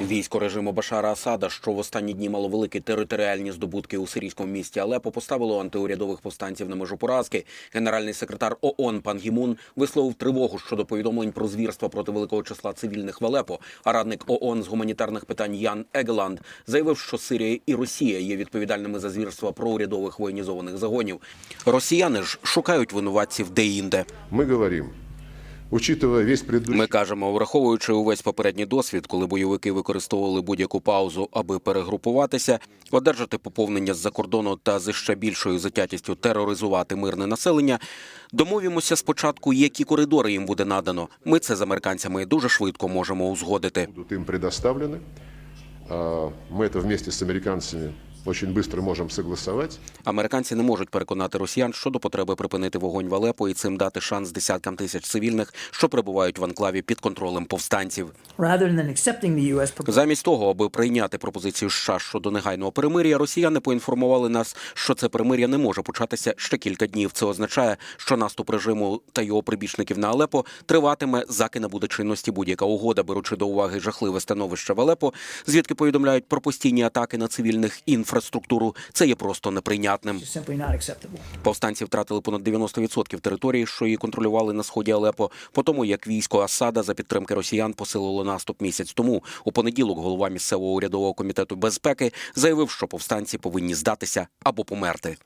Військо режиму Башара Асада, що в останні дні мало великі територіальні здобутки у сирійському місті Алепо, поставило антиурядових повстанців на межу поразки. Генеральний секретар ООН пан Гімун висловив тривогу щодо повідомлень про звірства проти великого числа цивільних в Алепо. А радник ООН з гуманітарних питань Ян Егеланд заявив, що Сирія і Росія є відповідальними за звірства проурядових воєнізованих загонів. Росіяни ж шукають винуватців де-інде. Мы говорим, учитывая весь предыдущий Ми кажемо, враховуючи увесь попередній досвід, коли бойовики використовували будь-яку паузу, аби перегрупуватися, одержати поповнення з-за кордону та з ще більшою затятістю тероризувати мирне населення, домовімося спочатку, які коридори їм буде надано. Ми це з американцями дуже швидко можемо узгодити. будут им предоставлены. А, Мы это вместе с американцами очень быстро можем согласовать. Американці не можуть переконати росіян щодо потреби припинити вогонь в Алепо і цим дати шанс десяткам тисяч цивільних, що перебувають в анклаві під контролем повстанців. Замість того, аби прийняти пропозицію США щодо негайного перемир'я, росіяни поінформували нас, що це перемир'я не може початися ще кілька днів. Це означає, що наступ режиму та його прибічників на Алепо триватиме, заки набуде чинності будь-яка угода, беручи до уваги жахливе становище в Алепо, звідки повідомляють про постійні атаки на цивільних і інфраструктуру. Це є просто неприйнятним. Повстанці втратили понад 90% території, що її контролювали на сході Алепо, по тому як військо Асада за підтримки росіян посилило наступ місяць тому. У понеділок голова місцевого урядового комітету безпеки заявив, що повстанці повинні здатися або померти.